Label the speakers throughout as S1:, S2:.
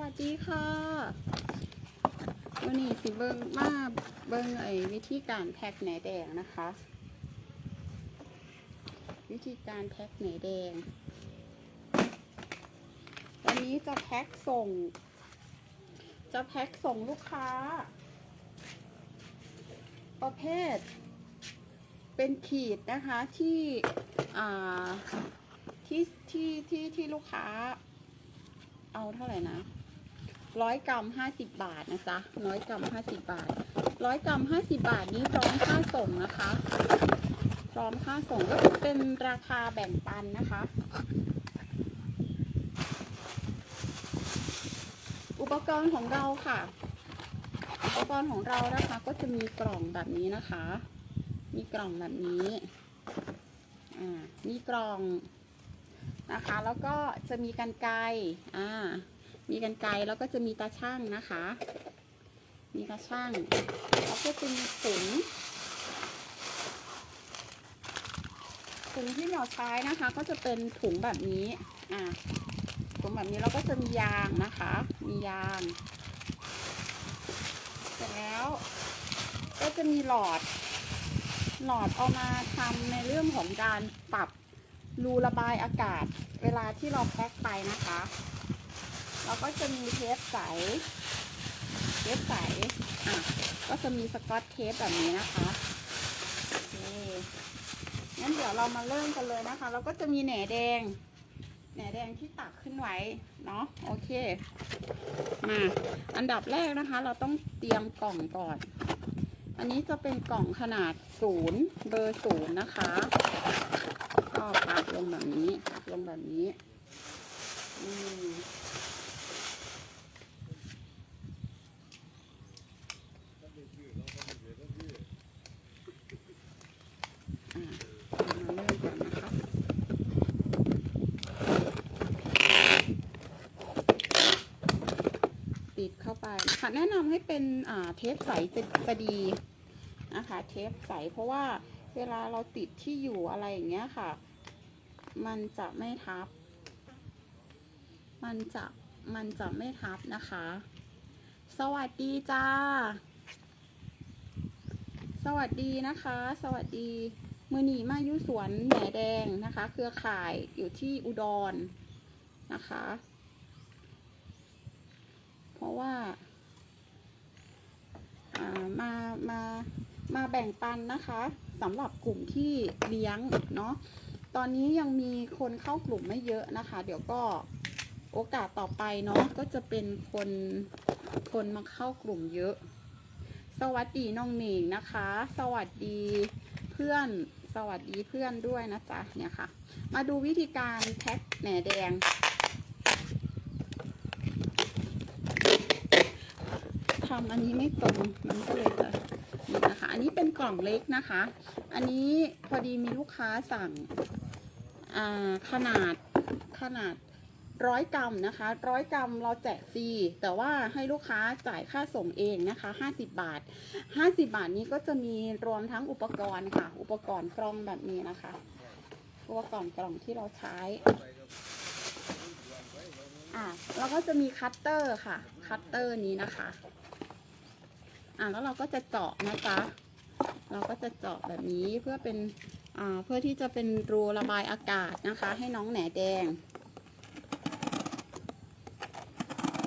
S1: วัสดีค่ะวันนี้สิเบิงมาเบิงไอ้วิธีการแพ็คแหนแดงนะคะ วิธีการแพ็คแหนแดงวันนี้จะแพ็คส่ง จะแพ็คส่งลูกค้า ประเภท เป็นขีดนะคะที่อ่าที่ที่ที่ที่ลูกค้า เอาเท่าไหร่นะ ร้อยกรัมห้าสิบบาทนะจ๊ะร้อยกรัมห้าสิบบาทร้อยกรัมห้าสิบบาทนี้พร้อมค่าส่งนะคะ พร้อมค่าส่งก็จะเป็นราคาแบ่งปันนะคะ อุปกรณ์ของเราค่ะ อุปกรณ์ของเรานะคะก็จะมีกล่องแบบนี้นะคะ มีกล่องแบบนี้ อ่า มีกล่องนะคะ แล้วก็จะมีกันไกรอ่า มีกันไกรแล้วก็จะมีตาช่างนะคะ มีตาช่างแล้วก็จะมีถุงถุงที่เราใช้นะคะ ก็จะเป็นถุงแบบนี้อ่าถุงแบบนี้แล้วก็จะมียางนะคะ มียาง เสร็จแล้ว ก็จะมีหลอด หลอดเอามาทำในเรื่องของการปรับรูระบายอากาศ เวลาที่เราแพ็คไปนะคะ แล้วก็จะมีเทปใส เทปใส อะ ก็จะมีสกอตเทปแบบนี้นะคะโอเคงั้นเดี๋ยวเรามาเริ่มกันเลยนะคะแล้วก็จะมีแหนแดง แหนแดงที่ตักขึ้นไว้ เนาะ โอเค มา อันดับแรกนะคะ เราต้องเตรียมกล่องก่อน อันนี้จะเป็นกล่องขนาดศูนย์เบอร์ศูนย์นะคะ ก็ปักลงแบบนี้ปักลงแบบนี้ อืมอะมาเริ่มกันนะคะติดเข้าไป ค่ะ แนะนำให้เป็นเทปใสจะดีนะคะ เทปใสเพราะว่าเวลาเราติดที่อยู่อะไรอย่างเงี้ยค่ะ มันจะไม่ทับ มันจะมันจะไม่ทับนะคะ สวัสดีจ้า สวัสดีนะคะ สวัสดีมือหนีมายุสวนแหนแดงนะคะ เครือข่ายอยู่ที่อุดรนะคะ เพราะว่า มามามาแบ่งปันนะคะสำหรับกลุ่มที่เลี้ยงเนาะตอนนี้ยังมีคนเข้ากลุ่มไม่เยอะนะคะ เดี๋ยวก็โอกาสต่อไปเนาะก็จะเป็นคนคนมาเข้ากลุ่มเยอะ สวัสดีน้องหนิงนะคะ สวัสดีเพื่อนสวัสดีเพื่อนด้วยนะจ๊ะเนี่ยค่ะ มาดูวิธีการแพ็คแหนแดง ทำอันนี้ไม่ตรงมันก็เลยจะนี่นะคะ อันนี้เป็นกล่องเล็กนะคะ อันนี้พอดีมีลูกค้าสั่งขนาดขนาดร้อยกรัมนะคะร้อยกรัมเราแจกฟรีแต่ว่าให้ลูกค้าจ่ายค่าส่งเองนะคะห้าสิบบาทห้าสิบาทนี้ก็จะมีรวมทั้งอุปกรณ์ค่ะ อุปกรณ์กล้องแบบนี้นะคะอุปกรณ์กล่องที่เราใช้อ่าแล้วก็จะมีคัตเตอร์ค่ะ คัตเตอร์นี้นะคะ อ่าแล้วเราก็จะเจาะนะจ๊ะเราก็จะเจาะแบบนี้เพื่อเป็นอ่าเพื่อที่จะเป็นรูระบายอากาศนะคะ ให้น้องแหนแดง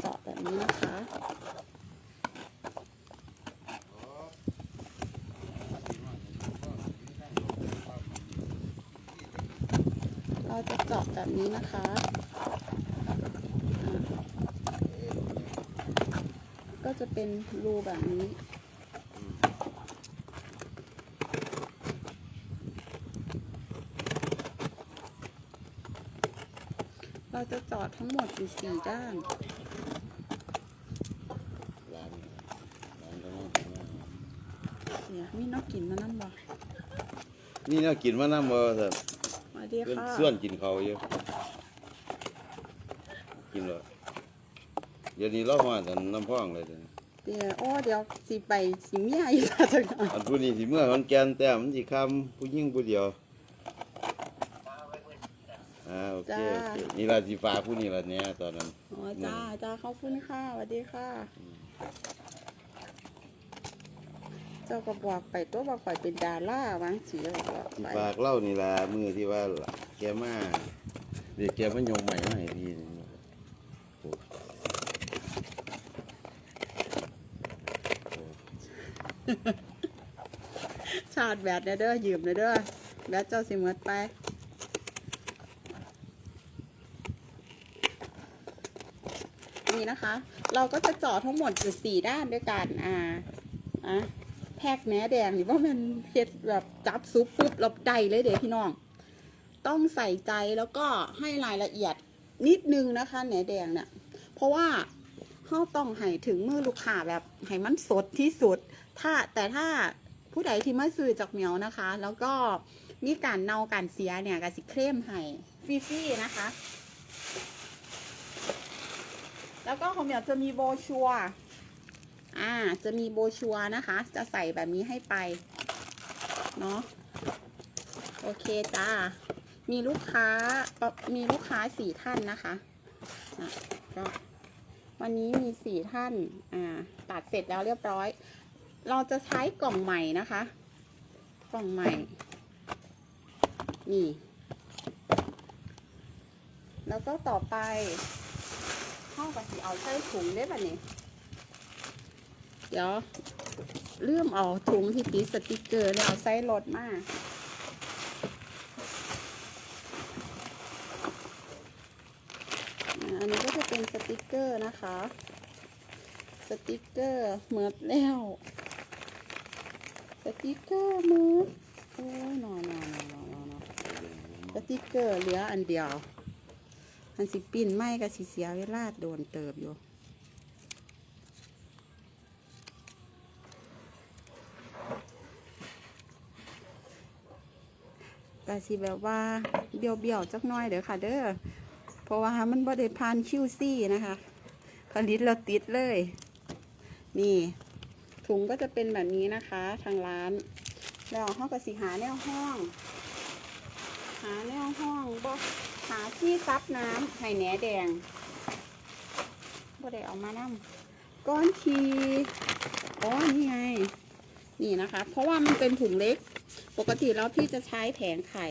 S1: เจาะแบบนี้นะคะเราจะเจาะแบบนี้นะคะอ่าก็ จะเป็นรูแบบนี้เราจะเจาะทั้งหมดอยู่สี่ด้านเดี๋ยวมีนกกินมานั่นบ่
S2: นี่น่ากินมาน้ำบ่แต่
S1: มาดี
S2: เป็น
S1: ค่ะ
S2: ส่วนกินเขาวอยู่กินเลย เดี๋ยวนี้เรามาแต่น้ำพ่องเลยเดี๋ยวนี้
S1: เดี๋ยวโอ้เดี๋ยวสิไปสิเมียอีกแล้วจังหน่อย
S2: อันผู้นี้สิเมื่อมันแกนแต่มันสิคำผู้ยิ่งผู้เดียวฮะอ่าโอเค
S1: จ้า
S2: โอเคนี่ล่ะสิฟ้ากผู้นี่ล่ะเนี่ยตอนนั้น
S1: อ๋อจ้าจ้าขอบคุณค่ะสวัสดีค่ะ เจ้าก็บอกไปตัวบอกข่อยเป็นดาราวังสีแล้วก็
S2: สิ
S1: ไป
S2: ฝากเล่านี่ล่ะมือที่ว่าแกมาเดี๋ยวแกมายงใหม่มาให้พี่นี่โอ้โอ้
S1: ชาติแบตเด้อเด้อยืมเด้อเด้อแบตเจ้าสิหมดไปนี่นะคะ เราก็จะเจาะทั้งหมดอยู่สี่ด้านด้วยกันอ่าอะแพกแหนแดงนี่ว่ามันเฮ็ดแบบจับซุปปุ๊บเราได้เลยเดี๋ยวพี่น้อง ต้องใส่ใจแล้วก็ให้รายละเอียดนิดนึงนะคะแหนแดงเนี่ยเพราะว่าเขาต้องให้ถึงมือลูกค้าแบบให้มันสดที่สุด ถ้าแต่ถ้าผู้ใดที่มาซื้อจากเหมียวนะคะ แล้วก็มีการเน่าการเสียเนี่ยก็สิเคลมให้ฟรีๆนะคะ แล้วก็ของเหมียวจะมีโบชัวอ่า จะมีโบชัวนะคะ จะใส่แบบนี้ให้ไปเนาะโอเคจ้า มีลูกค้า มีลูกค้าสี่ท่านนะคะะก็วันนี้มีสี่ท่าน อ่า ตัดเสร็จแล้วเรียบร้อย เราจะใช้กล่องใหม่นะคะ กล่องใหม่ นี่ แล้วก็ต่อไปเข้ากับสีเอาใส่ถุงได้ป่ะนี่เดี๋ยวเลื่อมเอาถุงที่ติดสติกเกอร์แล้วเอาใส่รถมาอันนี้ก็จะเป็นสติกเกอร์นะคะ สติกเกอร์เหมือดแล้ว สติกเกอร์มือดโอ้ยนอนนอนนอนนอนนอนสติกเกอร์เหลืออันเดียว อันสิปิ่นไม่ก็สิเสียเวลาโดนเติบอยู่ก็สิแบบว่าเบี้ยวเบี้ยวจักน้อยเด้อค่ะ เด้อ เพราะว่ามันบ่ได้ผ่านคิวซี่นะคะผลิตแล้วติดเลย นี่ ถุงก็จะเป็นแบบนี้นะคะ ทางร้าน แล้วห้องก็สิหาแนวห้อง หาแนวห้องบ่หาที่ซับน้ำให้แหนแดงบ่ได้เอามานํก้อนทีอ๋อนี่ไง นี่นะคะ เพราะว่ามันเป็นถุงเล็ก ปกติแล้วพี่จะใช้แผงไข่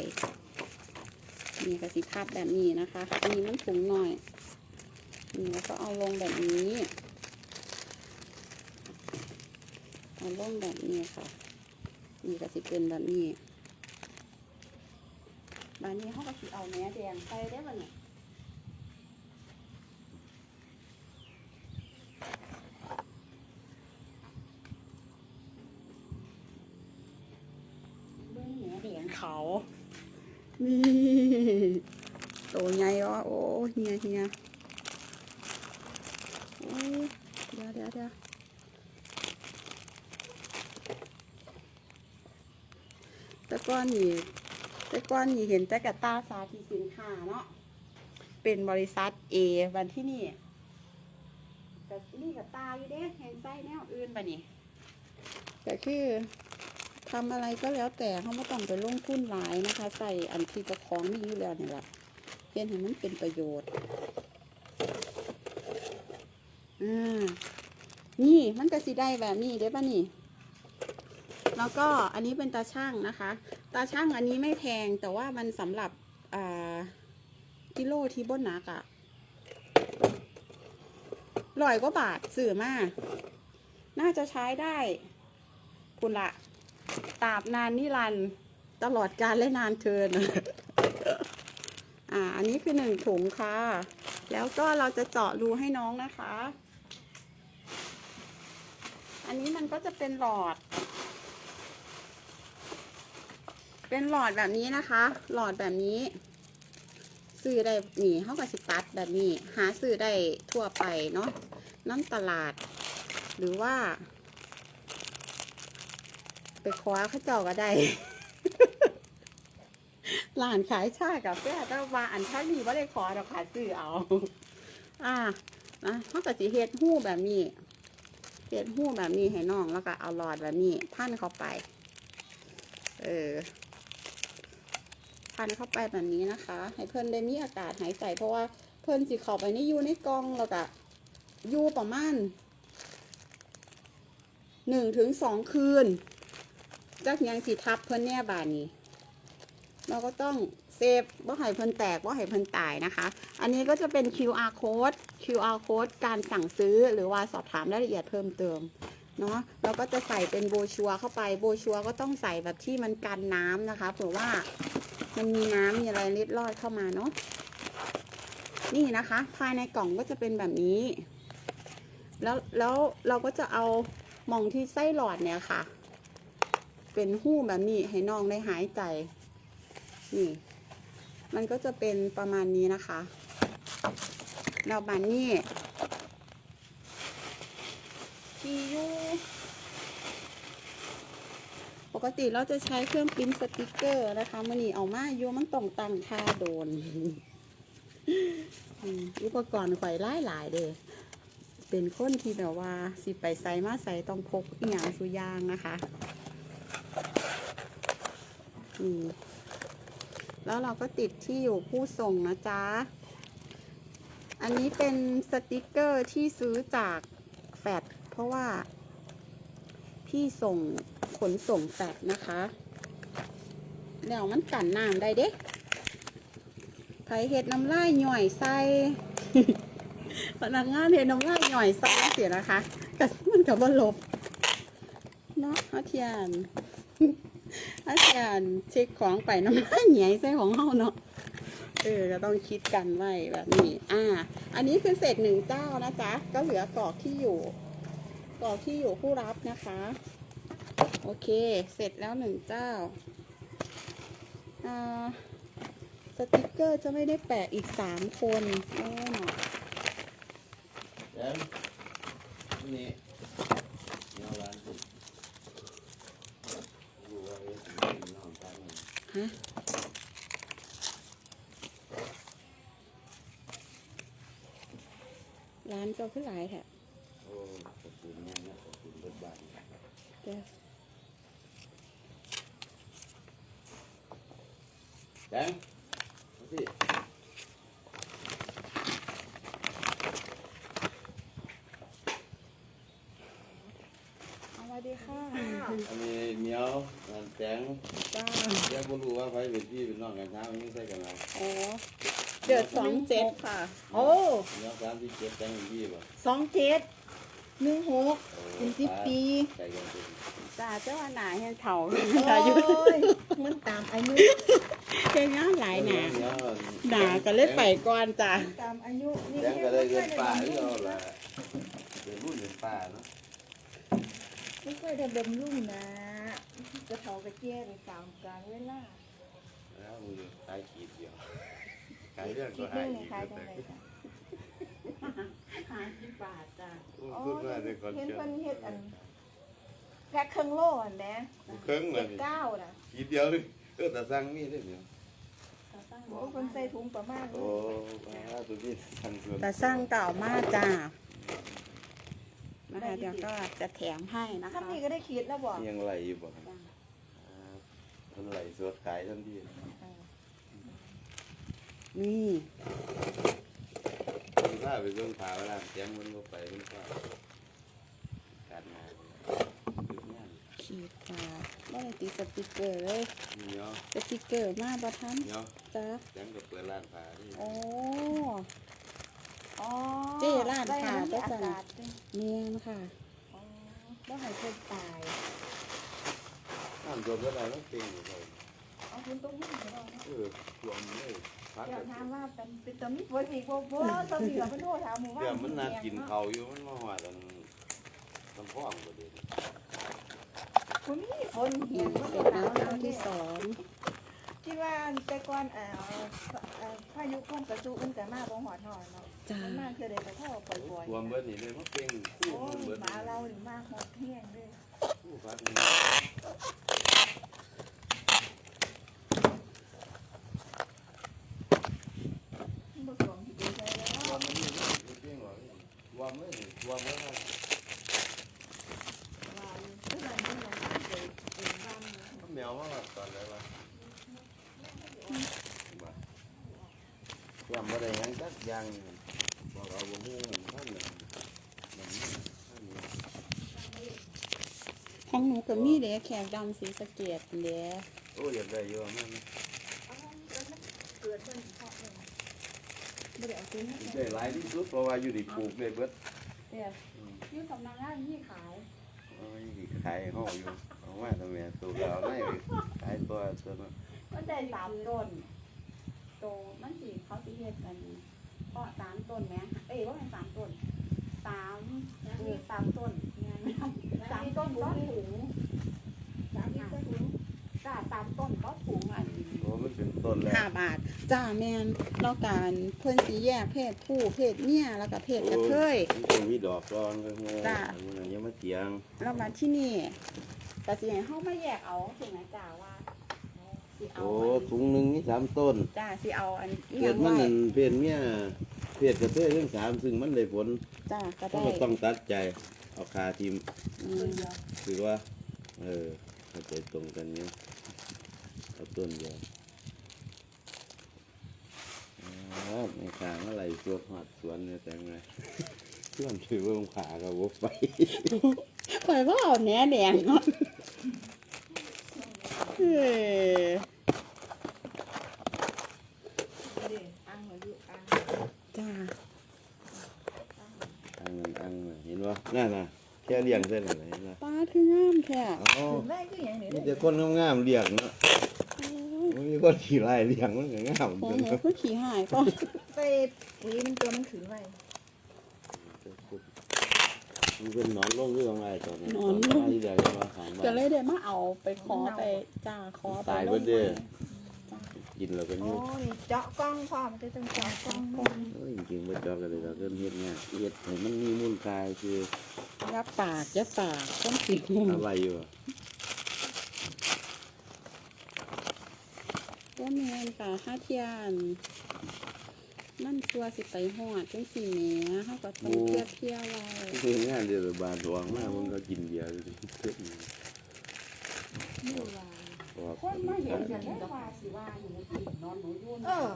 S1: นี่กระสิพับแบบนี้นะคะ อันนี้มันถุงหน่อยนี่แล้วก็เอาลงแบบนี้ เอาลงแบบนี้ค่ะ นี่ก็สิเป็นแบบนี้บานนี้เขาก็สิเอาแหนแดงไปได้ป่ะเนี่ยเบื้องแหนแดงเขานี่โตใหญ่วะโอ้เฮียเฮียโอ้ยเดี๋ยวเดี๋ยวเดี๋ยว แต่ก้อนนี่แต่ก้อนนี่เห็นแต่กับตาสาธิตสินค้าเนาะเป็นบริษัทเอวันที่นี่แต่นี่กับตาอยู่เด้เห็นไส้แนวอื่นปะนี่แต่คือทำอะไรก็แล้วแต่เขาไม่ต้องไปลงทุนหลายนะคะ ใส่อันที่เจะคล้าของมีอยู่แล้วนี่แหละเพียงให้มันเป็นประโยชน์อ่านี่มันก็สิได้แบบนี้ได้ปะนี่ แล้วก็อันนี้เป็นตาช่างนะคะ ตาช่างอันนี้ไม่แพงแต่ว่ามันสำหรับกิโลทีบนนักอะร้อยกว่าบาทสื่อมาก น่าจะใช้ได้คุณละตาบนานนิรันตลอดกาลและนานเทินอ่า อันนี้คือหนึ่งถุงค่ะ แล้วก็เราจะเจาะรูให้น้องนะคะ อันนี้มันก็จะเป็นหลอด เป็นหลอดแบบนี้นะคะ หลอดแบบนี้ ซื้อได้นี่เขาก็สิตัดแบบนี้ หาซื้อได้ทั่วไปเนาะน้ำตลาด หรือว่า ไปคว้าเขาเจ้าก็ได้ร้านขายชากับแฟแต่ว่าอันท่านี้ว่าได้ขอเราขายซื้อเอา อ่านะเขาก็สิเฮ็ดหู้แบบนี้เฮ็ดหู้แบบนี้ให้น้องแล้วก็เอาหลอดแบบนี้พันเข้าไป เออ พันเข้าไปแบบนี้นะคะ ให้เพื่อนได้มีอากาศหายใจเพราะว่าเพื่อนสิเข้าไปนี่อยู่ในกล่องแล้วก็อยู่ประมาณหนึ่งถึงสองคืนจากยังสิทับเพื่อนแน่บานนี้ เราก็ต้องเซฟว่าให้เพิ่นแตกว่าให้เพิ่นตายนะคะ อันนี้ก็จะเป็น QR code QR code การสั่งซื้อหรือว่าสอบถามรายละเอียดเพิ่มเติมเนาะเราก็จะใส่เป็นโบชัวเข้าไปโบชัวก็ต้องใส่แบบที่มันกันน้ำนะคะเผื่อว่า มันมีน้ำมีอะไรเล็ดลอดเข้ามาเนาะนี่นะคะ ภายในกล่องก็จะเป็นแบบนี้ แล้วแล้วเราก็จะเอาหมองที่ไส้หลอดเนี่ยค่ะ เป็นหู้แบบนี้ให้น้องได้หายใจ นี่ มันก็จะเป็นประมาณนี้นะคะเราบานนี่ที่ยู่ป กติเราจะใช้เครื่องปริ้นสติกเกอร์นะคะมันนี่เอามาอยู่มันต้องตั้งค่าโดนอุปกรณ์ไฟหลายหลายเด้เป็นคนที่แบบว่า สิไปใส่มาใส่ต้องพกอีหยังสุยางนะคะอืมแล้วเราก็ติดที่อยู่ผู้ส่งนะจ๊ะ อันนี้เป็นสติกเกอร์ที่ซื้อจากแฟดเพราะว่า พี่ส่งขนส่งแฟดนะคะแล้วมันกันน้ำได้เด้ไผเห็ดน้ำลายหน่อยใส่พนักงานเห็ดน้ำลายหน่อยใส่เสียนะคะก็มันกับว่าลบเนาะอาเทียนอาจารย์เช็คของไปน้ำลายใหญ่ใส่ของเฮาเนาะเออก็ต้องคิดกันไว้แบบนี้ อ่า อันนี้คือเศษหนึ่งเจ้านะจ๊ะ ก็เหลือกรอกที่อยู่ กรอกที่อยู่ผู้รับนะคะ โอเค เสร็จแล้วหนึ่งเจ้าสติกเกอร์จะไม่ได้แปะอีกสามคนโอ้หนอ
S2: แจมนี่เนาร้านดดูว่าเอ๊ะนองตาม
S1: ฮะร้านเจ้าขึ้นหลายแถะ
S2: โอ้ขอบคุณแม่นะขอบคุณเบิดบาน
S1: เดี๋ยว
S2: แจมเอาสิ
S1: เอาไว้ดีค่ะ
S2: อันนี้เหนียวอันแจง
S1: จ้า
S2: แกบ่รู้ว่าไผเป็นพี่เป็นน้องกันช้ามันไม่ใช่กันแล้ว
S1: โอ้เดือดสองเจ็ดค่ะ โอ้
S2: เหนียวสามที่เจ็ดแจงเป็นพี่บ่
S1: สองเจ็ดหนึ่งหก
S2: โอ้
S1: เป็นสิบปี
S2: ใจกันเป็น
S1: จ้าเจ้าว่าหนาเห็นเถา
S3: โอ้
S1: อายุ
S3: ยมันตามอายุ
S1: เจ้าย่าหลายหนา
S2: เหนียว
S1: หนาก็เลยไปก่อนจ้า
S3: ตามอายุนี่
S2: แจงก็เลยเกินป่าที่เราละเดี๋ยวรุ่นเป็นป่าเนาะ
S3: ไม่ค่อยได้ดมรุ่งนะกระเทากระเจี๊ยบไปตามกาลเวลา
S2: แล้วมือขายขีดเดียวขายเรื่อง
S3: คิ
S2: ก็
S3: ด
S2: หา
S3: เรื่
S2: ย
S3: อง
S2: อีก
S3: ขายจังไรจ้ะ
S1: ห้าสิบบาทจ้า
S3: อ๋อ
S2: พูดว่าเดี๋ยวก่อน
S3: เห็น
S2: เกิ
S3: เพิ่น
S2: น
S3: เฮ็ดอันแพ็คเครื่องโลอันแดง
S2: เครื่องเล
S3: เจ็
S2: ย
S3: ดเก้าน่ะ
S2: ขีดเดียวเลยเออแต่สั่งนี่ได้เนี่ย
S3: โอ้เพิ่นใส่ถุงประมาณ
S2: โอ้ว้าตัวนี้สั่งเกิน
S1: แต่สร้างเก่ามาจ้านะคะเดี๋ยวก็จะแถมให้นะคะ
S3: ซ้ำนี่ก็ได้คิดแล้วบ่
S2: ยังไหลอยู่บ่
S1: จ้า
S2: อ่ามันไหลสดขายทันที
S1: นี่
S2: มันพา ไปเบิ่งผาเวลาแจ้งมันก็ไปมันก็การงานคือเนี่ย
S1: ขีดตาไม่ได้ติดสติกเกอร์เลย
S2: เนาะ
S1: สติกเกอร์มาบ่ทัน
S2: เนาะ
S1: จ้า
S2: แจ้งก็เปิดร้านผาที่
S1: โอ้
S3: อ๋อ
S1: เจ๊ร้านค้า
S3: ได้
S1: ก็
S3: อา
S1: จะ
S3: กาศด้วย
S1: เนียนค่ะ
S3: อ๋อบ่ให้เพิ่นตาย
S2: น้ำจมก็ได้ต้องเต็งอยู่เลย
S3: เอาคุณต้องหุ่นให้เราเนาะ
S2: เออรวมเลย พัก
S3: เดี๋ยว
S2: กัน
S3: ถามว่าเป็นเป็นตะมีฝนอีกบ่บ่ตะมีก็เพิ่นโทรถามหมู่ว่า
S2: เดี๋ยวมันน่ากินเขาวอยู่มันมาหวาดันลำพ่องก็ดี
S3: คุณมีฝน
S1: นี่
S3: เหียง
S1: เสร็จแล้วรอบที่สอง
S3: คิดว่าแต่ก่อนเอ่อเอ่อพายุคมกระจูมันจะมาบ่ฮอดฮอดเนาะ
S1: จ้า
S3: มันมาคือได้ไปท่อปล่อย
S2: รวมเบิดนี่เลยมาเป่งคู่
S3: ๆโอ้
S2: มัน
S3: ย
S2: เบิด
S3: หมาเรานี่มาฮอดเที่ยงเด้อ
S2: คู่พักนี่
S3: มันบ่สวมที่ดีใจแล้ว
S2: รวมมันนี่มันเป่งหรอรวมเลยนี่รวมเลยนะ
S3: ว่าอยู่คือมันมันมันเคยเป็นบ้าน
S2: มันแมวมากตอนไหนวะ
S3: เบ่
S2: ได้หยังสักอย่างบอกเอาบ่ฮู้ท่านน่ะมันนี่ท่านนี่
S1: ของหนูก็มีเด้แขกดำสีสะเกดเด้
S2: โอ้อยากได้อยู่ว่ามัน
S3: เกิดมันเพาะเลยไม่ได้เอาซื้อให้
S2: ได้หลายที่สุดเพราะว่าอยู่ที่ปลูกได้เบิด
S1: เด้อยู่สำนักงานที่ขาย
S2: โอ้ยขายห้องอยู่เอามาทำไมตัวเอาได้ขายตัวตัวนั้น
S1: มันได้สามต้น โตมันสิเขาสิเฮ็ดกันเพาะสามต้นไหมเอ้ยว่าเป็นสามต้นสามเออสามต้นเนี่ยสามต้นก็ถุง
S3: สามที่ก็ถุง
S1: จ้าสามต้นก็ถุงอัน
S2: โอ้มันเป็นต้นแล้ว
S1: ห้าบาทจ้าแมนแล้วการเพิ่นสิแยกเพศผู้เพศเมียแล้วก็เพศกระเทย
S2: มันจะมีดอกร้อนก็โง่
S1: จ้ะ
S2: อันนี้ยังมาเถียง
S1: แล้วมาที่นี่แต่สิให้เฮามาแยกเอาถูกไหมจ้าว่า สิเอา
S2: โอ้
S1: อัน
S2: ถุงหนึ่งนี่สามต้น
S1: จ้าสิเอาอันอีห
S2: เกิ
S1: ยั
S2: ด
S1: ง
S2: มัน
S1: ไว้
S2: นั่นเพศเมียเพศกระเทยเรื่องสามซึ่งมันได้ผล
S1: จ้าก็
S2: เขา
S1: ได้
S2: ก็ต้องตัดใจเอาคาทีม
S1: อืม
S2: คือว่า เออเข้าใจตรงกันเนี่ยเอาต้นเดียวอ๋อในขางอะไรตัวหอดสวนเนี่ยแต่ไงเพื่อนถือว่าองขากับวบไป
S1: ข่อยก็เอาแหนแดงเนาะเอ้ย
S3: เด็อังหัวอยู่อัง
S1: จ้า
S2: อังเงินอังเงินเห็ นว่านั่นน่ะแค่เลี้ยงเส้นอะไรเห็นป่ะ
S1: ป้าคืองามแท้
S2: อ๋อ
S3: ถึงได้ก็อย่างนี้
S2: มีแต่คนงามๆเลี้ยงเนาะไม่มีคนขี่ไล่เลี้ยงมันก็งาม
S1: โอ้
S2: จน
S1: โหคือขี้หายก็
S3: ใส่ปุ๋ยมันตัวมันขืนไว้
S2: มันเป็นหนอนลงเรื่องอะไรตอนนี้
S1: หนอนลง
S2: ตที่เดียวจะมาขังบ้า
S1: ก็
S2: น
S1: เลยได้มาเอาไปขอไปจ้าขอไป
S2: ตาย
S1: ล
S2: เบิ
S1: ง
S2: ดเด้อ
S1: จ้า
S2: กินแล้วก็
S3: โอ้
S2: ยุ่ง
S3: นี่เจาะกล้องพร้อมจะต้องเจาะกล้องมัน
S2: เอ้ยจริงๆบ่จอกกันเลยเราเริ่มเฮ็ดเนี่ยเฮ็ดให้มันมีมูลค่าคือ
S1: ยับปากยับปากต้นสีหุ่ม
S2: อะไรอยู่อะ
S1: ก็แมนค่ะห้าเทียนนั่นตัวสิไปหอดจังสีแหม่เฮาก็ต้องเทียบเทียบไว้
S2: คืองานเดียวกับบาทหวงมากมันก็กินเบียร์อยู่ดิเฮ็ดนี่
S3: นี่ว่า
S2: บอก
S1: คนมาเห็นกันได้ว่าสิว่าหนูกินนอนหนูยุ่น
S3: เออ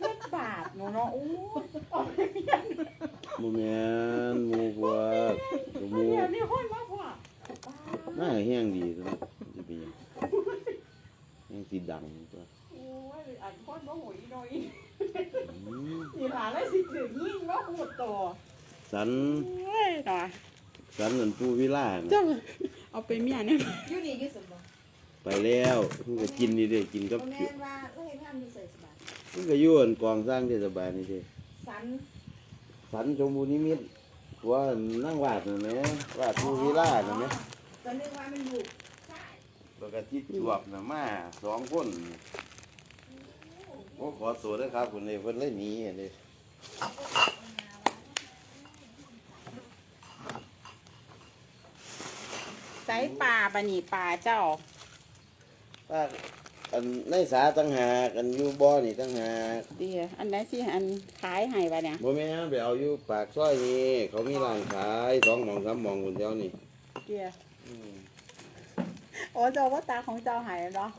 S1: เฮ็ดบาปหนูเนาะโอ้ยออกไปเมียน
S2: บ่แม่นหมู่พวกหมู่
S1: เมียนนี่ห้อยมาพ่อ
S2: น่า แห้งดีตัวนี้สิเป็นหยังแห้งสิดังตัว
S1: โอ้ยอันคนบ่หูอีน้อย
S2: อืม
S1: นี่หลานเลยสิถึงยิ่งเนาะหูดตัว
S2: สัน
S1: เฮ้ยหน่อย
S2: สันนั่นผู้วิลาน่ะ
S1: เจ้าเอาไปเมียเนี่ย
S3: อยู่นี่อยู่สมบัติ
S2: ไปแล้วเพิ่นก็กินนี่เด้กินกับ
S3: โมแม่นว่าเอ้ยท่านอยู่ใส่สบาย
S2: เพิ่นก็อยู่อันกองสร้างเทศบาลนี่เด้
S3: สัน
S2: สันชมพูนิมิตรว่านั่งวาดน่ะแหมวาดผู้วิลาน่ะแหม
S3: ก็นึกว่ามันอยู่
S2: แล้วก็ที่จวบน่ะมาสองคนโอ้ขอตัวด้วยครับคุณเลยเพิ่นเลยหนีอันนี้
S1: ใส่ปลาปะนี่ปลาเจ้า
S2: ป้าอันในสาตั้งหากอันอยู่บ่อนี่ตั้งหาก
S1: เดี๋ยวอันไหนสิอันขายให้ปะเนี่ย
S2: บ่แม่นไปเอาอยู่ปากซอยนี่เขามีร้านขายสองหม่องสามหม่องคนเดียวนี่
S1: เดี๋ยว
S2: อืม
S1: โอ้เจ้าว่าตาของเจ้าหายเนาะ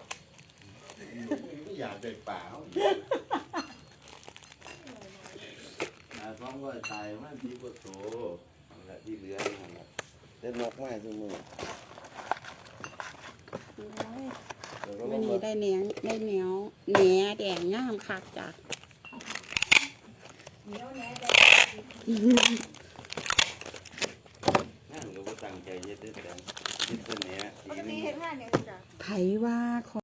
S2: ไม่อยากได้ป่าเขาอีกอ่าสองร้อยตายมันที่บ่โตนั่นแหละที่เหลือนั่นแหละแต่นกมาซุมื้อ
S1: โอ้ย
S2: แล้วก็
S1: วัน
S2: บ่
S1: นี้ได้เนียงได้เหนียวแหนแดงงามคักจ้ะ
S3: เหนียวแน่แต่
S2: งานก็บ่ตั้งใจเฮ็ดเด้อแต่เฮ็ดแต่แหน่
S3: ปก
S2: ที
S3: ติ
S2: นึง
S3: เห็นงานเนี่ยจ้ะ
S1: ไผว่าขอ